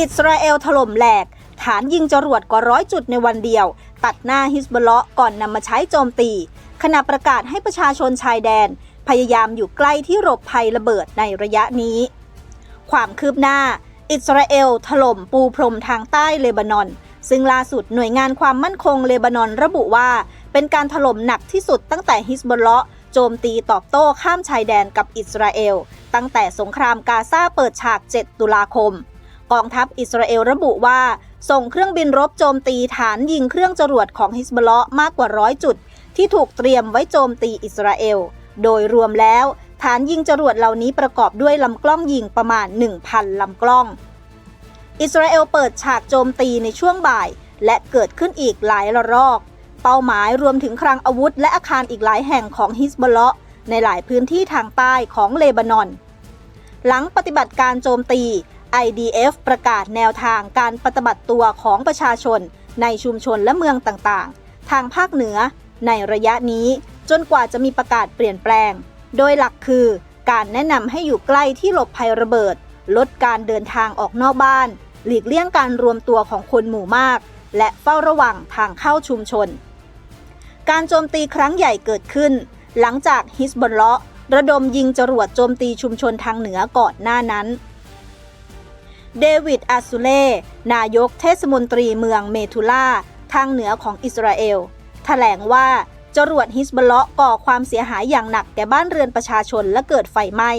อิสราเอลถล่มแหลก ฐานยิงจรวดกว่าร้อยจุดในวันเดียว ตัดหน้าฮิสบอลเลาะก่อนนำมาใช้โจมตี ขณะประกาศให้ประชาชนชายแดน พยายามอยู่ใกล้ที่หลบภัยระเบิดในระยะนี้ ความคืบหน้า อิสราเอลถล่มปูพรมทางใต้เลบานอน ซึ่งล่าสุดหน่วยงานความมั่นคงเลบานอนระบุว่า เป็นการถล่มหนักที่สุดตั้งแต่ฮิสบอลเลาะโจมตีตอบโต้ข้ามชายแดนกับอิสราเอล ตั้งแต่สงครามกาซาเปิดฉาก 7 ตุลาคม กองทัพอิสราเอลระบุว่า ส่งเครื่องบินรบโจมตีฐานยิงเครื่องจรวดของฮิสบอลเลาะห์มากกว่าร้อยจุด ที่ถูกเตรียมไว้โจมตีอิสราเอล โดยรวมแล้ว ฐานยิงจรวดเหล่านี้ประกอบด้วยลำกล้องยิงประมาณ 1,000 ลำกล้อง อิสราเอลเปิดฉากโจมตีในช่วงบ่าย และเกิดขึ้นอีกหลายระลอก เป้าหมายรวมถึงคลังอาวุธ และอาคารอีกหลายแห่งของฮิสบอลเลาะห์ในหลายพื้นที่ทางใต้ของเลบานอน หลังปฏิบัติการโจมตี IDF ประกาศแนวทางการปฏิบัติตัวของประชาชน ในชุมชนและเมืองต่างๆ ทางภาคเหนือ ในระยะนี้จนกว่าจะมีประกาศเปลี่ยนแปลง โดยหลักคือการแนะนำให้อยู่ใกล้ที่หลบภัยระเบิด ลดการเดินทางออกนอกบ้าน หลีกเลี่ยงการรวมตัวของคนหมู่มาก และเฝ้าระวังทางเข้าชุมชน การโจมตีครั้งใหญ่เกิดขึ้น หลังจากฮิสบอลเลาะห์ระดมยิงจรวดโจมตีชุมชนทางเหนือก่อนหน้านั้น เดวิดอาซูเล่ นายกเทศมนตรีเมืองเมทุล่า ทางเหนือของอิสราเอล แถลงว่าจรวดฮิสบลเลาะห์ก่อความเสียหายอย่างหนักแก่บ้านเรือนประชาชนและเกิดไฟไหม้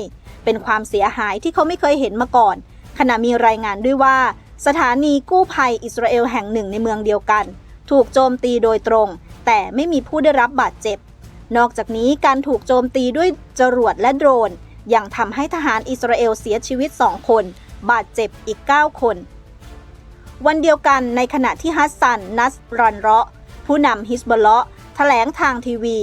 เป็นความเสียหายที่เขาไม่เคยเห็นมาก่อน ขณะมีรายงานด้วยว่า สถานีกู้ภัยอิสราเอลแห่งหนึ่งในเมืองเดียวกัน ถูกโจมตีโดยตรง แต่ไม่มีผู้ได้รับบาดเจ็บ นอกจากนี้การถูกโจมตีด้วยจรวดและโดรนยังทำให้ทหารอิสราเอลเสียชีวิต2คน บาดเจ็บอีก 9 คน วันเดียวกันในขณะที่ฮัสซัน นัสรันเราะ ผู้นำฮิสบอลเลาะแถลงทางทีวี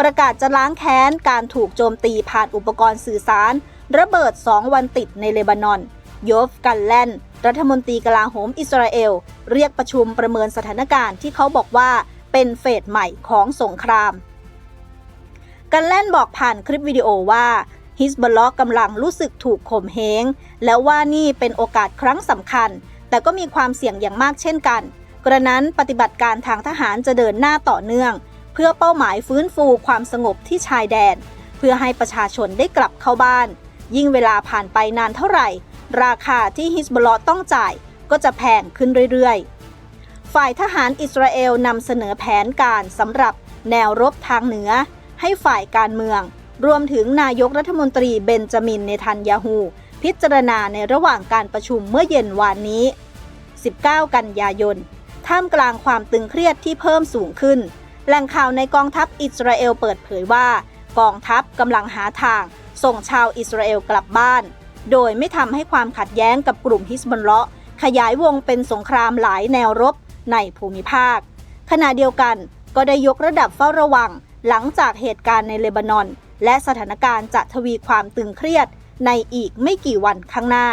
ประกาศจะล้างแค้นการถูกโจมตีผ่านอุปกรณ์สื่อสาร ระเบิด 2 วันติดในเลบานอนโยฟกันแลนรัฐมนตรีกลาโหมอิสราเอล เรียกประชุมประเมินสถานการณ์ที่เขาบอกว่าเป็นเฟสใหม่ของสงคราม กันแล่นบอกผ่านคลิปวิดีโอว่า ฮิสบอลลาะห์กำลังรู้สึกถูกข่มเหงแล้วว่านี่เป็นโอกาสครั้งสำคัญ แต่ก็มีความเสี่ยงอย่างมากเช่นกัน กระนั้นปฏิบัติการทางทหารจะเดินหน้าต่อเนื่อง เพื่อเป้าหมายฟื้นฟูความสงบที่ชายแดน เพื่อให้ประชาชนได้กลับเข้าบ้าน ยิ่งเวลาผ่านไปนานเท่าไหร่ ราคาที่ฮิสบอลลาะห์ต้องจ่ายก็จะแพงขึ้นเรื่อยๆ ฝ่ายทหารอิสราเอลนำเสนอแผนการสำหรับแนวรบทางเหนือ ให้ฝ่ายการเมือง รวมถึงนายกรัฐมนตรีเบนจามินเนทันยาฮู พิจารณาในระหว่างการประชุมเมื่อเย็นวานนี้ 19 กันยายน ท่ามกลางความตึงเครียดที่เพิ่มสูงขึ้น แหล่งข่าวในกองทัพอิสราเอลเปิดเผยว่า กองทัพกำลังหาทาง ส่งชาวอิสราเอลกลับบ้าน โดยไม่ทำให้ความขัดแย้งกับกลุ่มฮิสบอลเลาะขยายวงเป็นสงครามหลายแนวรบในภูมิภาค ขณะเดียวกันก็ได้ยกระดับเฝ้าระวัง หลังจากเหตุการณ์ในเลบานอน และสถานการณ์จะทวีความตึงเครียดในอีกไม่กี่วันข้างหน้า